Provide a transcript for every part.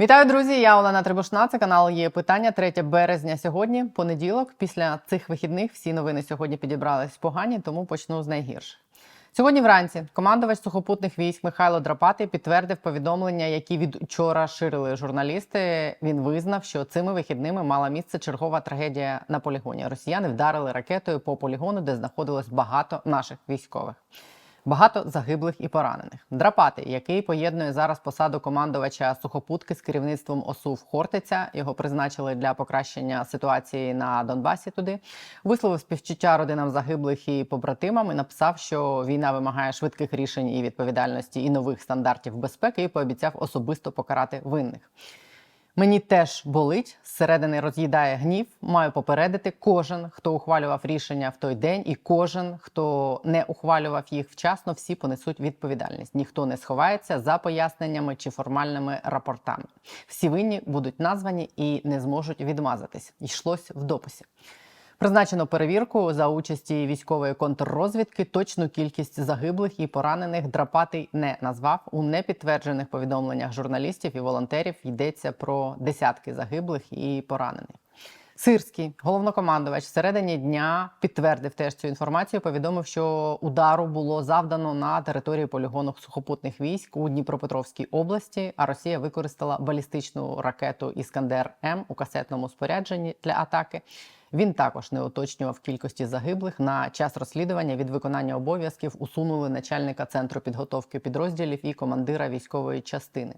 Вітаю, друзі! Я Олена Трибушна. Це канал є питання 3 березня. Сьогодні понеділок. Після цих вихідних всі новини сьогодні підібрались погані, тому почну з найгірших. Сьогодні вранці командувач сухопутних військ Михайло Драпатий підтвердив повідомлення, які від вчора ширили журналісти. Він визнав, що цими вихідними мала місце чергова трагедія на полігоні. Росіяни вдарили ракетою по полігону, де знаходилось багато наших військових. Багато загиблих і поранених. Драпати, який поєднує зараз посаду командувача сухопутки з керівництвом ОСУВ Хортиця, його призначили для покращення ситуації на Донбасі. Туди висловив співчуття родинам загиблих і побратимам і написав, що війна вимагає швидких рішень і відповідальності і нових стандартів безпеки, і пообіцяв особисто покарати винних. Мені теж болить, зсередини роз'їдає гнів. Маю попередити кожен, хто ухвалював рішення в той день, і кожен, хто не ухвалював їх вчасно, всі понесуть відповідальність. Ніхто не сховається за поясненнями чи формальними рапортами. Всі винні будуть названі і не зможуть відмазатись. Йшлось в дописі. Призначено перевірку за участі військової контррозвідки. Точну кількість загиблих і поранених драпатий не назвав. У непідтверджених повідомленнях журналістів і волонтерів йдеться про десятки загиблих і поранених. Сирський головнокомандувач всередині дня підтвердив теж цю інформацію. Повідомив, що удару було завдано на території полігону сухопутних військ у Дніпропетровській області. А Росія використала балістичну ракету Іскандер М у касетному спорядженні для атаки. Він також не уточнював кількості загиблих. На час розслідування від виконання обов'язків усунули начальника центру підготовки підрозділів і командира військової частини.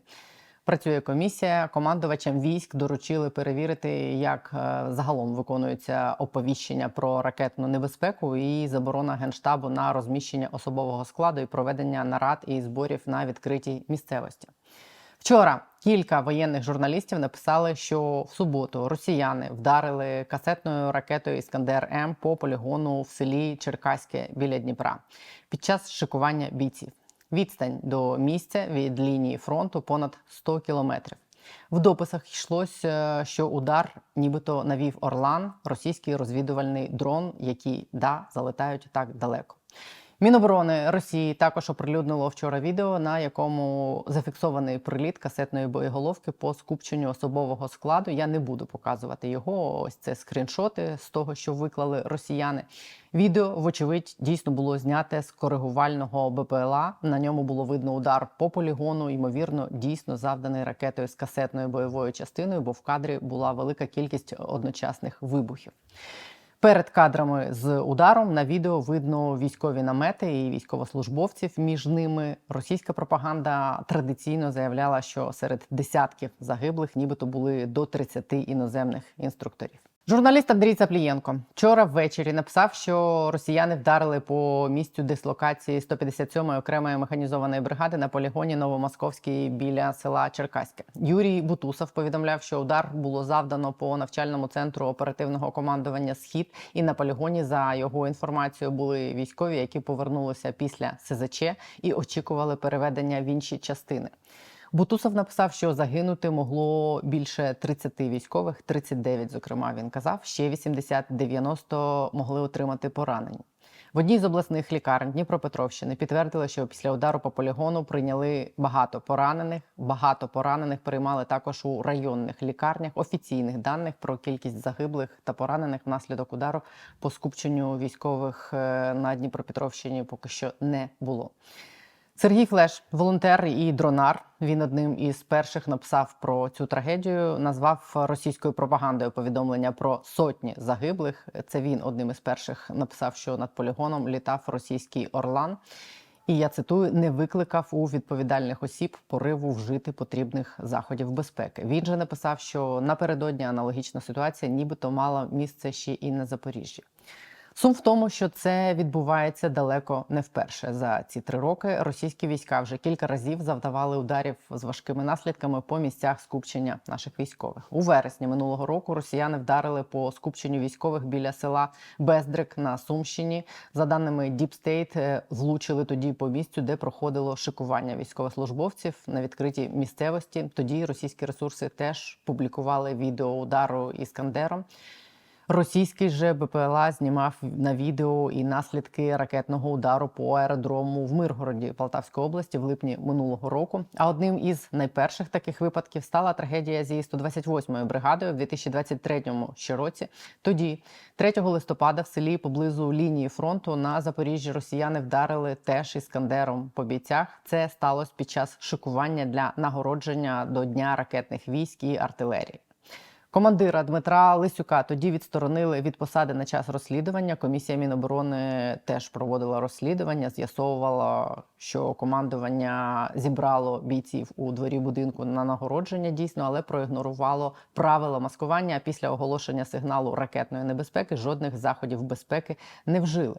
Працює комісія. Командувачам військ доручили перевірити, як е, загалом виконується оповіщення про ракетну небезпеку і заборона генштабу на розміщення особового складу і проведення нарад і зборів на відкритій місцевості. Вчора кілька воєнних журналістів написали, що в суботу росіяни вдарили касетною ракетою Іскандер М по полігону в селі Черкаське біля Дніпра під час шикування бійців. Відстань до місця від лінії фронту понад 100 кілометрів. В дописах йшлося, що удар нібито навів Орлан, російський розвідувальний дрон, які да залетають так далеко. Міноборони Росії також оприлюднило вчора відео, на якому зафіксований приліт касетної боєголовки по скупченню особового складу. Я не буду показувати його. Ось це скріншоти з того, що виклали росіяни. Відео, вочевидь, дійсно було зняте з коригувального БПЛА. На ньому було видно удар по полігону, ймовірно, дійсно завданий ракетою з касетною бойовою частиною, бо в кадрі була велика кількість одночасних вибухів. Перед кадрами з ударом на відео видно військові намети і військовослужбовців. Між ними російська пропаганда традиційно заявляла, що серед десятків загиблих, нібито були до 30 іноземних інструкторів. Журналіст Андрій Цаплієнко вчора ввечері написав, що росіяни вдарили по місцю дислокації 157-ї окремої механізованої бригади на полігоні Новомосковській біля села Черкаське. Юрій Бутусов повідомляв, що удар було завдано по навчальному центру оперативного командування Схід, і на полігоні за його інформацією були військові, які повернулися після СЗЧ і очікували переведення в інші частини. Бутусов написав, що загинути могло більше 30 військових, 39, зокрема, він казав. Ще 80-90 могли отримати поранення. В одній з обласних лікарень Дніпропетровщини підтвердили, що після удару по полігону прийняли багато поранених. Багато поранених приймали також у районних лікарнях. Офіційних даних про кількість загиблих та поранених внаслідок удару по скупченню військових е, на Дніпропетровщині поки що не було. Сергій Флеш, волонтер і дронар. Він одним із перших написав про цю трагедію. Назвав російською пропагандою повідомлення про сотні загиблих. Це він одним із перших написав, що над полігоном літав російський Орлан. І я цитую: не викликав у відповідальних осіб пориву вжити потрібних заходів безпеки. Він же написав, що напередодні аналогічна ситуація, нібито мала місце ще і на Запоріжжі. Сум в тому, що це відбувається далеко не вперше. За ці три роки російські війська вже кілька разів завдавали ударів з важкими наслідками по місцях скупчення наших військових. У вересні минулого року росіяни вдарили по скупченню військових біля села Бездрик на Сумщині. За даними Deep State, е, влучили тоді по місцю, де проходило шикування військовослужбовців на відкритій місцевості. Тоді російські ресурси теж публікували відео удару іскандером. Російський же БПЛА знімав на відео і наслідки ракетного удару по аеродрому в Миргороді Полтавської області в липні минулого року. А одним із найперших таких випадків стала трагедія зі 128-ю бригадою в 2023 ще році. Тоді, 3 листопада, в селі поблизу лінії фронту на Запоріжжі росіяни вдарили теж іскандером по бійцях. Це сталося під час шикування для нагородження до дня ракетних військ і артилерії. Командира Дмитра Лисюка тоді відсторонили від посади на час розслідування. Комісія Міноборони теж проводила розслідування, з'ясовувала, що командування зібрало бійців у дворі будинку на нагородження дійсно, але проігнорувало правила маскування. А після оголошення сигналу ракетної небезпеки жодних заходів безпеки не вжили.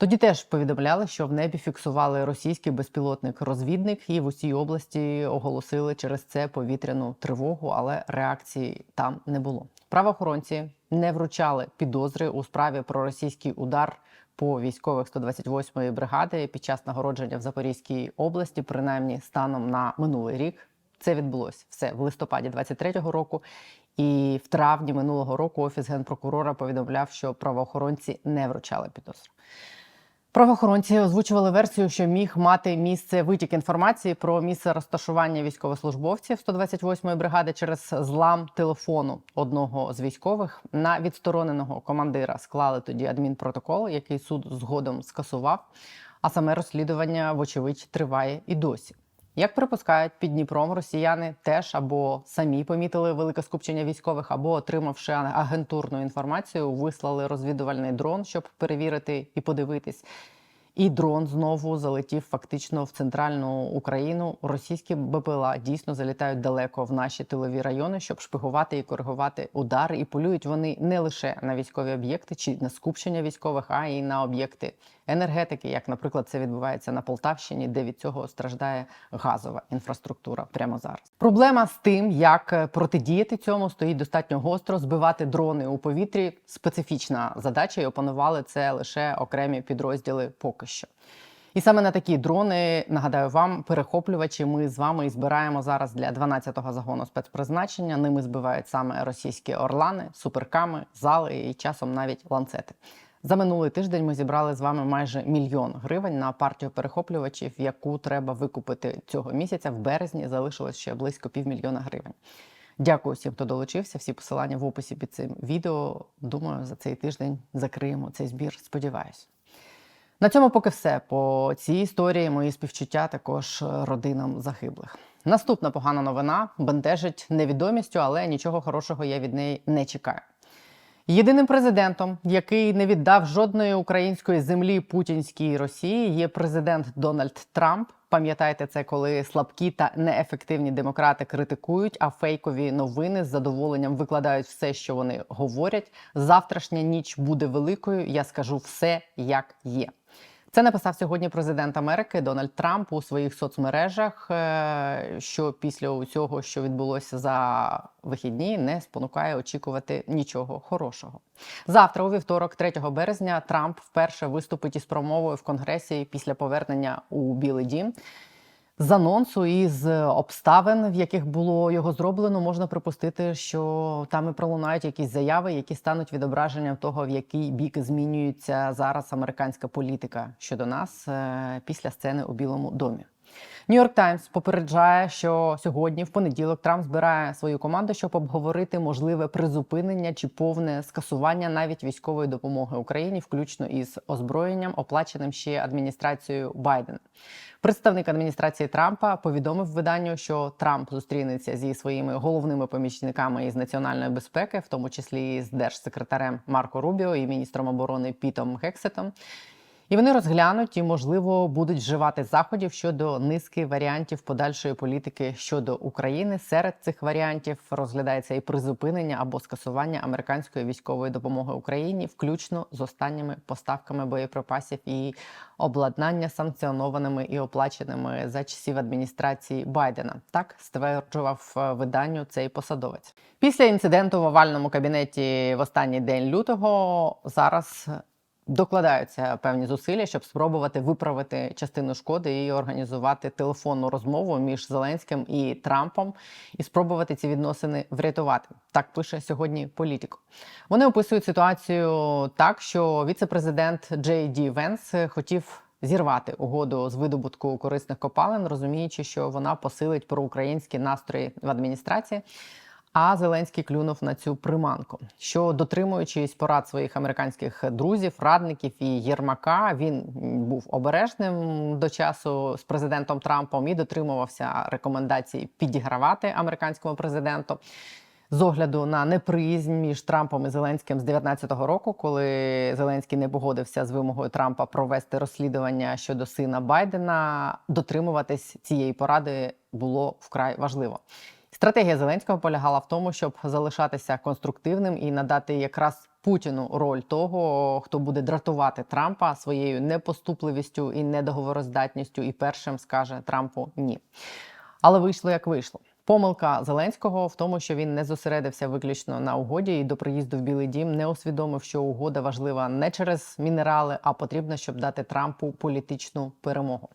Тоді теж повідомляли, що в небі фіксували російський безпілотник-розвідник, і в усій області оголосили через це повітряну тривогу, але реакції там не було. Правоохоронці не вручали підозри у справі про російський удар по військових 128-ї бригади під час нагородження в Запорізькій області, принаймні станом на минулий рік. Це відбулося все в листопаді 23-го року. І в травні минулого року офіс генпрокурора повідомляв, що правоохоронці не вручали підозру. Правоохоронці озвучували версію, що міг мати місце витік інформації про місце розташування військовослужбовців 128-ї бригади через злам телефону одного з військових. На відстороненого командира склали тоді адмінпротокол, який суд згодом скасував. А саме розслідування, вочевидь, триває і досі. Як припускають під Дніпром, росіяни теж або самі помітили велике скупчення військових, або отримавши агентурну інформацію, вислали розвідувальний дрон, щоб перевірити і подивитись. І дрон знову залетів фактично в центральну Україну. Російські БПЛА дійсно залітають далеко в наші тилові райони, щоб шпигувати і коригувати удари. І полюють вони не лише на військові об'єкти чи на скупчення військових, а й на об'єкти енергетики, як, наприклад, це відбувається на Полтавщині, де від цього страждає газова інфраструктура прямо зараз. Проблема з тим, як протидіяти цьому, стоїть достатньо гостро. Збивати дрони у повітрі специфічна задача, і опанували це лише окремі підрозділи поки що. І саме на такі дрони нагадаю вам, перехоплювачі. Ми з вами і збираємо зараз для 12-го загону спецпризначення. Ними збивають саме російські орлани, суперками, зали і часом навіть ланцети. За минулий тиждень ми зібрали з вами майже мільйон гривень на партію перехоплювачів, яку треба викупити цього місяця. В березні залишилось ще близько півмільйона гривень. Дякую всім, хто долучився. Всі посилання в описі під цим відео. Думаю, за цей тиждень закриємо цей збір. Сподіваюсь. На цьому поки все. По цій історії мої співчуття також родинам загиблих. Наступна погана новина бентежить невідомістю, але нічого хорошого я від неї не чекаю. Єдиним президентом, який не віддав жодної української землі путінській Росії, є президент Дональд Трамп. Пам'ятайте це, коли слабкі та неефективні демократи критикують, а фейкові новини з задоволенням викладають все, що вони говорять. Завтрашня ніч буде великою. Я скажу все як є. Це написав сьогодні президент Америки Дональд Трамп у своїх соцмережах, е, що після усього, що відбулося за вихідні, не спонукає очікувати нічого хорошого. Завтра, у вівторок, 3 березня, Трамп вперше виступить із промовою в Конгресі після повернення у Білий Дім. З анонсу і з обставин, в яких було його зроблено, можна припустити, що там і пролунають якісь заяви, які стануть відображенням того, в який бік змінюється зараз американська політика щодо нас е, після сцени у Білому домі. Нью-Йорк Таймс попереджає, що сьогодні, в понеділок, Трамп збирає свою команду, щоб обговорити можливе призупинення чи повне скасування навіть військової допомоги Україні, включно із озброєнням, оплаченим ще адміністрацією Байдена. Представник адміністрації Трампа повідомив виданню, що Трамп зустрінеться зі своїми головними помічниками із національної безпеки, в тому числі з держсекретарем Марко Рубіо і міністром оборони Пітом Гексетом. І вони розглянуть і, можливо, будуть вживати заходів щодо низки варіантів подальшої політики щодо України. Серед цих варіантів розглядається і призупинення або скасування американської військової допомоги Україні, включно з останніми поставками боєприпасів і обладнання санкціонованими і оплаченими за часів адміністрації Байдена. Так стверджував е, виданню цей посадовець. Після інциденту в овальному кабінеті в останній день лютого зараз докладаються певні зусилля, щоб спробувати виправити частину шкоди і організувати телефонну розмову між Зеленським і Трампом, і спробувати ці відносини врятувати. Так пише сьогодні політико. Вони описують ситуацію так, що віце-президент Джей Ді Венс хотів. Зірвати угоду з видобутку корисних копалин, розуміючи, що вона посилить проукраїнські настрої в адміністрації. А Зеленський клюнув на цю приманку, що дотримуючись порад своїх американських друзів, радників і Єрмака, він був обережним до часу з президентом Трампом і дотримувався рекомендацій підігравати американському президенту. З огляду на неприязнь між Трампом і Зеленським з 19-го року, коли Зеленський не погодився з вимогою Трампа провести розслідування щодо сина Байдена, дотримуватись цієї поради було вкрай важливо. Стратегія Зеленського полягала в тому, щоб залишатися конструктивним і надати якраз Путіну роль того, хто буде дратувати Трампа своєю непоступливістю і недоговороздатністю, і першим скаже Трампу ні. Але вийшло як вийшло. Помилка Зеленського в тому, що він не зосередився виключно на угоді і до приїзду в Білий Дім не усвідомив, що угода важлива не через мінерали, а потрібна, щоб дати Трампу політичну перемогу.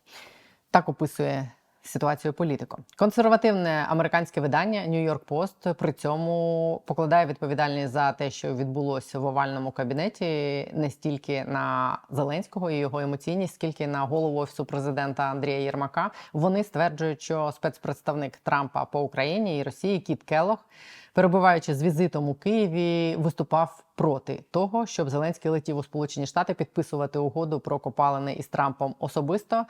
Так описує ситуацію політико. Консервативне американське видання New York Post при цьому покладає відповідальність за те, що відбулося в овальному кабінеті, не стільки на Зеленського і його емоційність, скільки на голову офісу президента Андрія Єрмака. Вони стверджують, що спецпредставник Трампа по Україні і Росії Кіт Келох. Перебуваючи з візитом у Києві, виступав проти того, щоб Зеленський летів у Сполучені Штати підписувати угоду про копалини із Трампом особисто.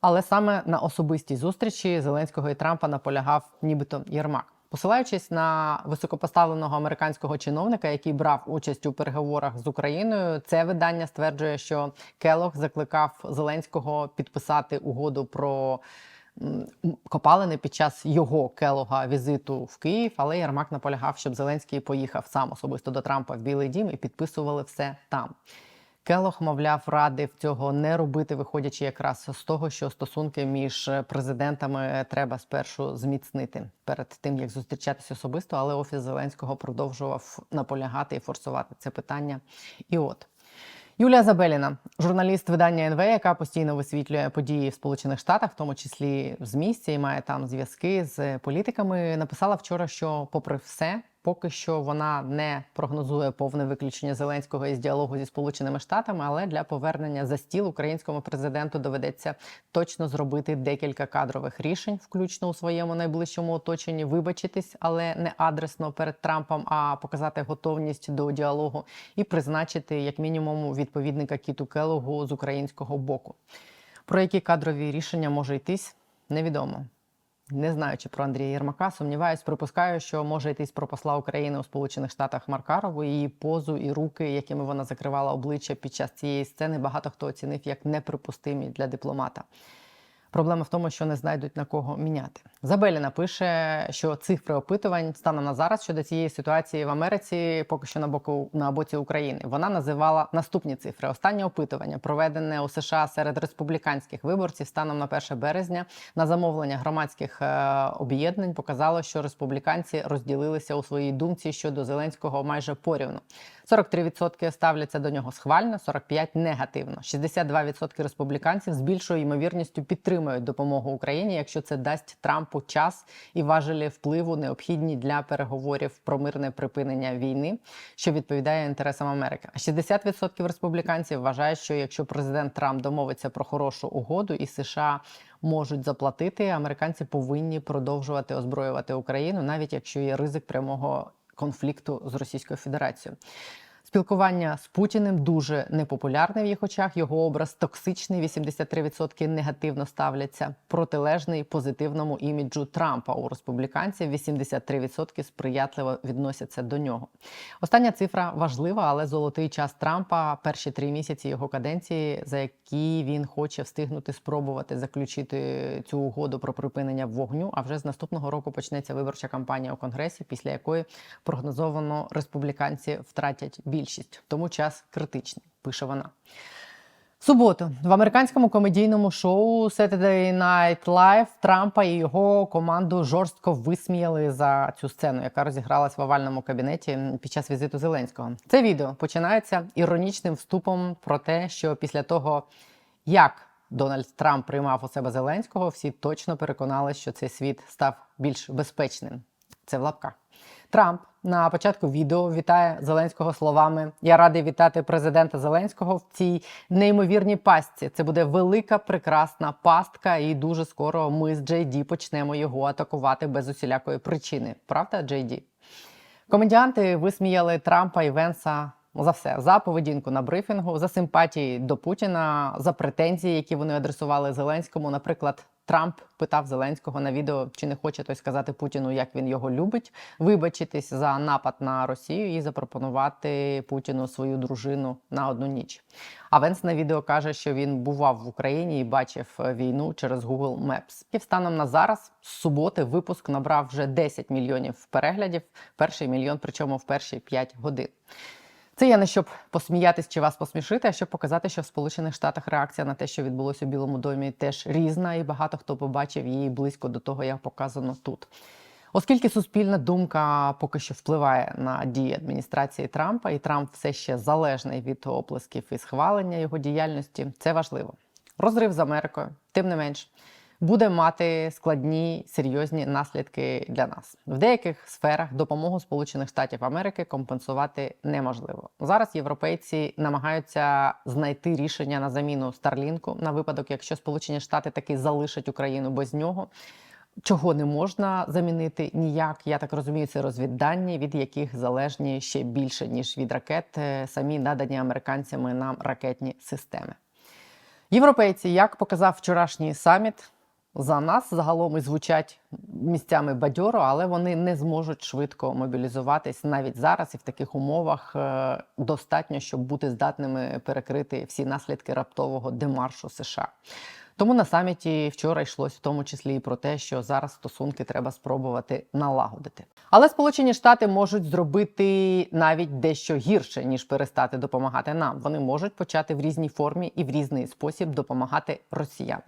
Але саме на особистій зустрічі Зеленського і Трампа наполягав, нібито Єрмак. Посилаючись на високопоставленого американського чиновника, який брав участь у переговорах з Україною, це видання стверджує, що Келох закликав Зеленського підписати угоду про копалини під час його Келога візиту в Київ. Але Єрмак наполягав, щоб Зеленський поїхав сам особисто до Трампа в Білий Дім і підписували все там. Келох, мовляв, радив цього не робити, виходячи якраз з того, що стосунки між президентами треба спершу зміцнити перед тим, як зустрічатися особисто. Але офіс Зеленського продовжував наполягати і форсувати це питання. І от. Юлія Забеліна, журналіст видання НВ, яка постійно висвітлює події в Сполучених Штатах, в тому числі з місця, і має там зв'язки з політиками, написала вчора, що, попри все, Поки що вона не прогнозує повне виключення Зеленського із діалогу зі Сполученими Штатами, але для повернення за стіл українському президенту доведеться точно зробити декілька кадрових рішень, включно у своєму найближчому оточенні, вибачитись, але не адресно перед Трампом, а показати готовність до діалогу і призначити як мінімум відповідника Кіту Келогу з українського боку. Про які кадрові рішення може йтись, невідомо. Не знаючи про Андрія Єрмака, сумніваюсь, припускаю, що може йтись про посла України у Сполучених Штатах Маркарову. Її позу і руки, якими вона закривала обличчя під час цієї сцени, багато хто оцінив як неприпустимі для дипломата. Проблема в тому, що не знайдуть на кого міняти. Забеліна пише, що цифри опитувань станом на зараз щодо цієї ситуації в Америці, поки що на боку на боці України. Вона називала наступні цифри. Останнє опитування, проведене у США серед республіканських виборців, станом на 1 березня на замовлення громадських е, об'єднань показало, що республіканці розділилися у своїй думці щодо Зеленського майже порівну. 43% ставляться до нього схвально, 45% негативно. 62% республіканців з більшою ймовірністю підтримують допомогу Україні, якщо це дасть Трампу час і важелі впливу необхідні для переговорів про мирне припинення війни, що відповідає інтересам Америки. А 60% республіканців вважають, що якщо президент Трамп домовиться про хорошу угоду і США. Можуть заплатити, американці повинні продовжувати озброювати Україну, навіть якщо є ризик прямого конфлікту з Російською Федерацією. Спілкування з Путіним дуже непопулярне в їх очах. Його образ токсичний, 83% негативно ставляться. Протилежний позитивному іміджу Трампа у республіканців 83% сприятливо відносяться до нього. Остання цифра важлива, але золотий час Трампа перші три місяці його каденції, за які він хоче встигнути спробувати заключити цю угоду про припинення вогню. А вже з наступного року почнеться виборча кампанія у конгресі, після якої прогнозовано республіканці втратять більшість, тому час критичний, пише вона. Суботу в американському комедійному шоу Saturday Night Live Трампа і його команду жорстко висміяли за цю сцену, яка розігралась в овальному кабінеті під час візиту Зеленського. Це відео починається іронічним вступом про те, що після того, як Дональд Трамп приймав у себе Зеленського, всі точно переконалися, що цей світ став більш безпечним. Це в лапках. Трамп на початку відео вітає Зеленського словами: Я радий вітати президента Зеленського в цій неймовірній пастці. Це буде велика прекрасна пастка, і дуже скоро ми з Джей Ді почнемо його атакувати без усілякої причини. Правда, Джей Ді? Комедіанти висміяли Трампа і Венса за все за поведінку на брифінгу, за симпатії до Путіна, за претензії, які вони адресували Зеленському. Наприклад, Трамп питав Зеленського на відео, чи не хоче той сказати Путіну, як він його любить, вибачитись за напад на Росію і запропонувати Путіну свою дружину на одну ніч. А Венс на відео каже, що він бував в Україні і бачив війну через Google Maps. І станом на зараз з суботи випуск набрав вже 10 мільйонів переглядів. Перший мільйон, причому в перші 5 годин. Це я не щоб посміятись чи вас посмішити, а щоб показати, що в Сполучених Штатах реакція на те, що відбулося у Білому домі, теж різна, і багато хто побачив її близько до того, як показано тут. Оскільки суспільна думка поки що впливає на дії адміністрації Трампа, і Трамп все ще залежний від оплесків і схвалення його діяльності, це важливо. Розрив з Америкою, тим не менш буде мати складні серйозні наслідки для нас. В деяких сферах допомогу Сполучених Штатів Америки компенсувати неможливо. Зараз європейці намагаються знайти рішення на заміну Старлінку на випадок, якщо Сполучені Штати таки залишать Україну без нього. Чого не можна замінити ніяк, я так розумію, це розвіддані, від яких залежні ще більше ніж від ракет, е, самі надані американцями нам ракетні системи. Європейці, як показав вчорашній саміт, за нас загалом і звучать місцями бадьоро, але вони не зможуть швидко мобілізуватись навіть зараз і в таких умовах е, достатньо, щоб бути здатними перекрити всі наслідки раптового демаршу США. Тому на саміті вчора йшлось в тому числі і про те, що зараз стосунки треба спробувати налагодити. Але Сполучені Штати можуть зробити навіть дещо гірше ніж перестати допомагати нам. Вони можуть почати в різній формі і в різний спосіб допомагати росіянам.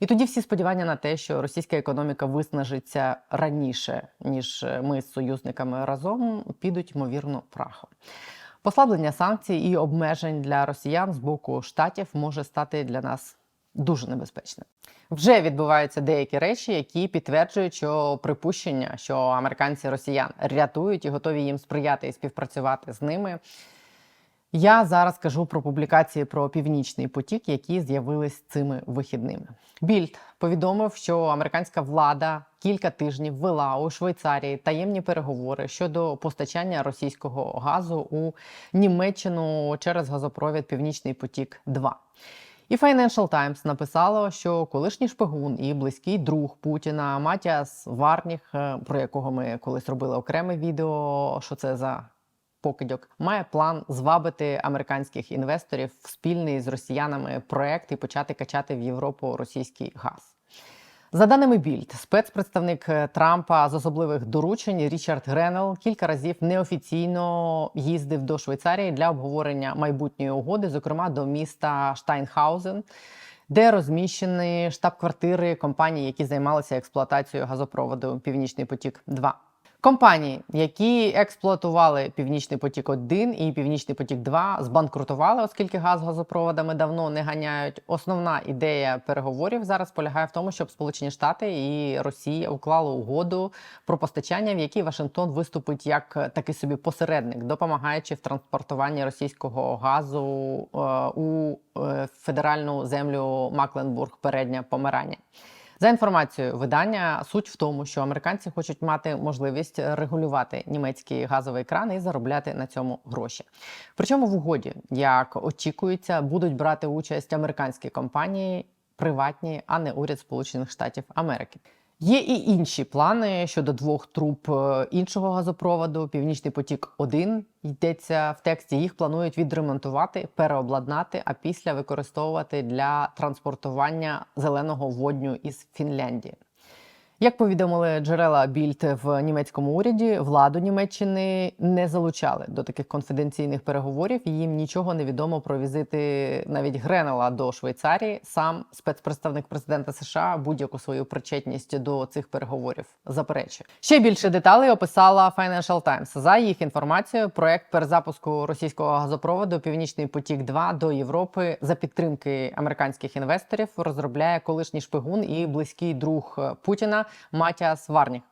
І тоді всі сподівання на те, що російська економіка виснажиться раніше ніж ми з союзниками разом, підуть ймовірно прахом. Послаблення санкцій і обмежень для росіян з боку штатів може стати для нас дуже небезпечним. Вже відбуваються деякі речі, які підтверджують, що припущення, що американці росіян рятують і готові їм сприяти і співпрацювати з ними. Я зараз кажу про публікації про північний потік, які з'явились цими вихідними. Більд повідомив, що американська влада кілька тижнів вела у Швейцарії таємні переговори щодо постачання російського газу у Німеччину через газопровід Північний потік. 2 і Financial Times написало, що колишній шпигун і близький друг Путіна Матіас Варніх, е, про якого ми колись робили окреме відео, що це за покидьок, має план звабити американських інвесторів в спільний з росіянами проект і почати качати в Європу російський газ. За даними Більд, спецпредставник е, Трампа з особливих доручень Річард Гренел кілька разів неофіційно їздив до Швейцарії для обговорення майбутньої угоди, зокрема до міста Штайнхаузен, де розміщені штаб-квартири компаній, які займалися експлуатацією газопроводу Північний потік. 2 Компанії, які експлуатували Північний потік 1 і Північний потік 2 збанкрутували, оскільки газ газопроводами давно не ганяють. Основна ідея переговорів зараз полягає в тому, щоб Сполучені Штати і Росія уклали угоду про постачання, в якій Вашингтон виступить як такий собі посередник, допомагаючи в транспортуванні російського газу е, у е, федеральну землю Макленбург, передня Померання. За інформацією видання, суть в тому, що американці хочуть мати можливість регулювати німецький газовий кран і заробляти на цьому гроші. Причому в угоді, як очікується, будуть брати участь американські компанії, приватні, а не уряд Сполучених Штатів Америки. Є і інші плани щодо двох труб е, іншого газопроводу. Північний потік 1 йдеться в тексті. Їх планують відремонтувати, переобладнати, а після використовувати для транспортування зеленого водню із Фінляндії. Як повідомили джерела Більд в німецькому уряді, владу Німеччини не залучали до таких конфіденційних переговорів. і Їм нічого не відомо про візити навіть Гренела до Швейцарії. Сам спецпредставник президента США будь-яку свою причетність до цих переговорів заперечує. Ще більше деталей описала Financial Times. За їх інформацією, проект перезапуску російського газопроводу Північний потік 2 до Європи за підтримки американських інвесторів розробляє колишній шпигун і близький друг Путіна. Матіас Варніх.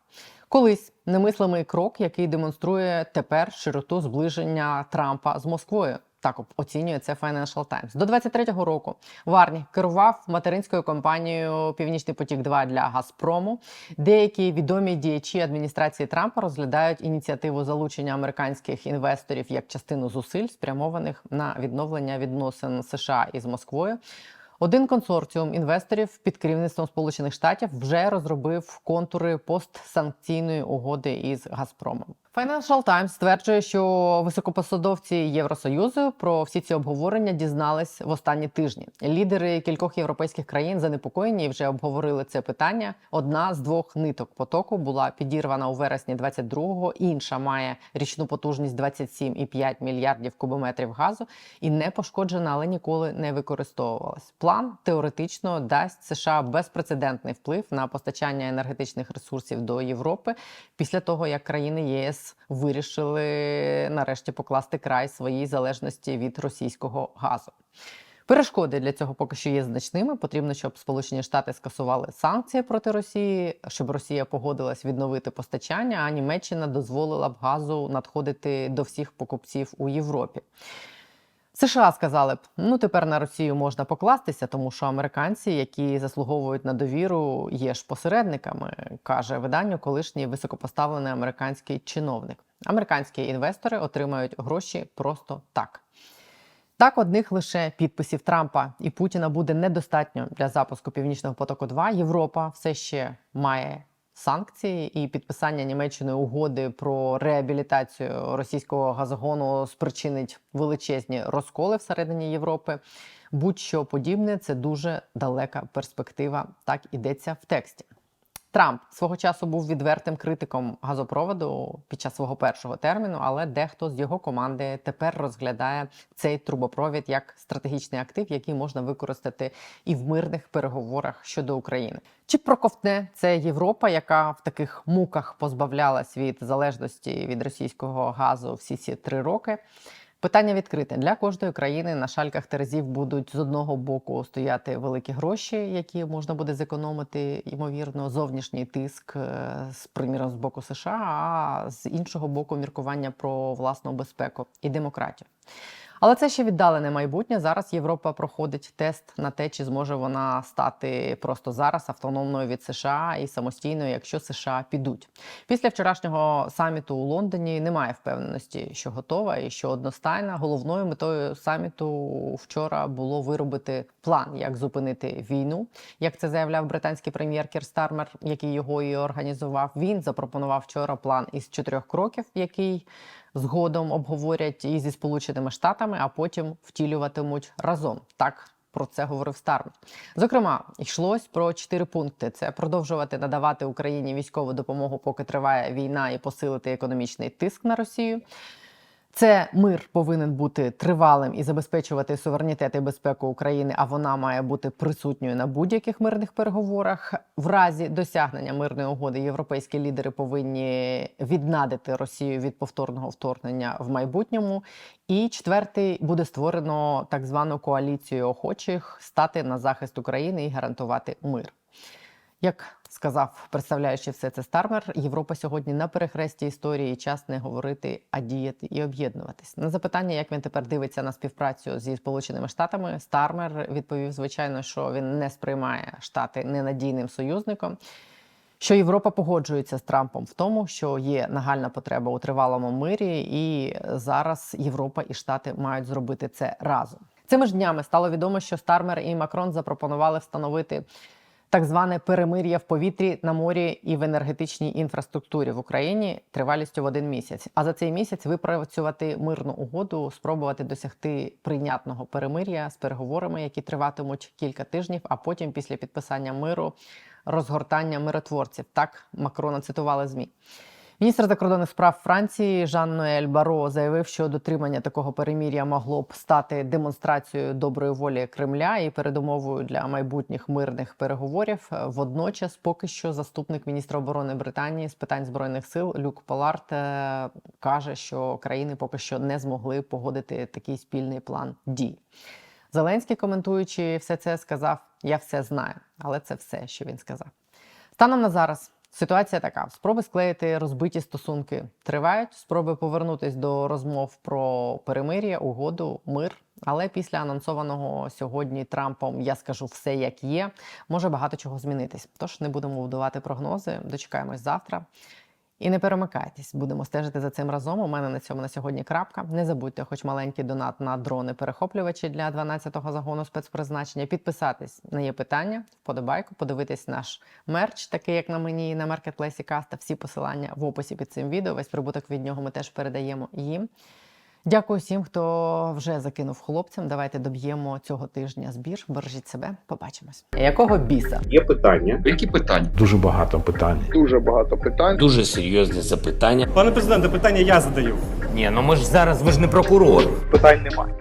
Колись немислимий крок, який демонструє тепер широту зближення Трампа з Москвою. Так оцінює це Financial Times. До 23-го року Варні керував материнською компанією Північний потік 2 для Газпрому. Деякі відомі діячі адміністрації Трампа розглядають ініціативу залучення американських інвесторів як частину зусиль, спрямованих на відновлення відносин США із Москвою. Один консорціум інвесторів під керівництвом Сполучених Штатів вже розробив контури постсанкційної угоди із Газпромом. Financial Times стверджує, що високопосадовці Євросоюзу про всі ці обговорення дізнались в останні тижні. Лідери кількох європейських країн занепокоєні вже обговорили це питання. Одна з двох ниток потоку була підірвана у вересні 22-го, Інша має річну потужність 27,5 мільярдів кубометрів газу і не пошкоджена, але ніколи не використовувалась. План теоретично дасть США безпрецедентний вплив на постачання енергетичних ресурсів до Європи після того, як країни ЄС вирішили нарешті покласти край своїй залежності від російського газу. Перешкоди для цього поки що є значними. Потрібно, щоб Сполучені Штати скасували санкції проти Росії, щоб Росія погодилась відновити постачання, а Німеччина дозволила б газу надходити до всіх покупців у Європі. США сказали б, ну тепер на Росію можна покластися, тому що американці, які заслуговують на довіру, є ж посередниками, каже виданню колишній високопоставлений американський чиновник. Американські інвестори отримають гроші просто так. Так, одних лише підписів Трампа і Путіна буде недостатньо для запуску Північного потоку. 2 Європа все ще має санкції і підписання Німеччиною угоди про реабілітацію російського газогону спричинить величезні розколи всередині Європи. Будь-що подібне це дуже далека перспектива. Так ідеться в тексті. Трамп свого часу був відвертим критиком газопроводу під час свого першого терміну, але дехто з його команди тепер розглядає цей трубопровід як стратегічний актив, який можна використати і в мирних переговорах щодо України. Чи проковтне це Європа, яка в таких муках позбавлялась від залежності від російського газу всі ці три роки? Питання відкрите для кожної країни на шальках терезів будуть з одного боку стояти великі гроші, які можна буде зекономити, ймовірно, зовнішній тиск з приміром з боку США, а з іншого боку, міркування про власну безпеку і демократію. Але це ще віддалене майбутнє. Зараз Європа проходить тест на те, чи зможе вона стати просто зараз автономною від США і самостійною, якщо США підуть. Після вчорашнього саміту у Лондоні немає впевненості, що готова і що одностайна. Головною метою саміту вчора було виробити план, як зупинити війну. Як це заявляв британський прем'єр Кір Стармер, який його і організував. Він запропонував вчора план із чотирьох кроків, який згодом обговорять і зі сполученими штатами, а потім втілюватимуть разом. Так про це говорив Старм. Зокрема, йшлось про чотири пункти: це продовжувати надавати Україні військову допомогу, поки триває війна, і посилити економічний тиск на Росію. Це мир повинен бути тривалим і забезпечувати суверенітет і безпеку України. А вона має бути присутньою на будь-яких мирних переговорах. В разі досягнення мирної угоди європейські лідери повинні віднадити Росію від повторного вторгнення в майбутньому. І четвертий буде створено так звану коаліцію охочих стати на захист України і гарантувати мир. Як сказав, представляючи все це Стармер, Європа сьогодні на перехресті історії час не говорити, а діяти і об'єднуватись. На запитання, як він тепер дивиться на співпрацю зі Сполученими Штатами, Стармер відповів, звичайно, що він не сприймає штати ненадійним союзником. Що Європа погоджується з Трампом в тому, що є нагальна потреба у тривалому мирі, і зараз Європа і Штати мають зробити це разом. Цими ж днями стало відомо, що Стармер і Макрон запропонували встановити так зване перемир'я в повітрі на морі і в енергетичній інфраструктурі в Україні тривалістю в один місяць. А за цей місяць випрацювати мирну угоду, спробувати досягти прийнятного перемир'я з переговорами, які триватимуть кілька тижнів. А потім, після підписання миру, розгортання миротворців. Так Макрона цитували змі. Міністр закордонних справ Франції Жан Ноель Баро заявив, що дотримання такого перемір'я могло б стати демонстрацією доброї волі Кремля і передумовою для майбутніх мирних переговорів. Водночас, поки що, заступник міністра оборони Британії з питань збройних сил Люк Поларт е, каже, що країни поки що не змогли погодити такий спільний план дій. Зеленський, коментуючи все це, сказав: Я все знаю, але це все, що він сказав. Станом на зараз ситуація така: спроби склеїти розбиті стосунки тривають. Спроби повернутись до розмов про перемир'я, угоду, мир. Але після анонсованого сьогодні Трампом я скажу все як є. Може багато чого змінитись. Тож не будемо будувати прогнози. Дочекаємось завтра. І не перемикайтесь, будемо стежити за цим разом. У мене на цьому на сьогодні крапка. Не забудьте, хоч маленький донат на дрони-перехоплювачі для 12-го загону спецпризначення. Підписатись на є питання, вподобайку, подивитись наш мерч, такий як на мені на маркетплейсі Каста. Всі посилання в описі під цим відео. Весь прибуток від нього ми теж передаємо їм. Дякую всім, хто вже закинув хлопцям. Давайте доб'ємо цього тижня збір. Бережіть себе, побачимось. Якого біса? Є питання. Які питання? Дуже багато питань. Дуже багато питань. Дуже серйозні запитання. Пане президенте, питання я задаю. Ні, ну ми ж зараз ви ж не прокурор. Питань немає.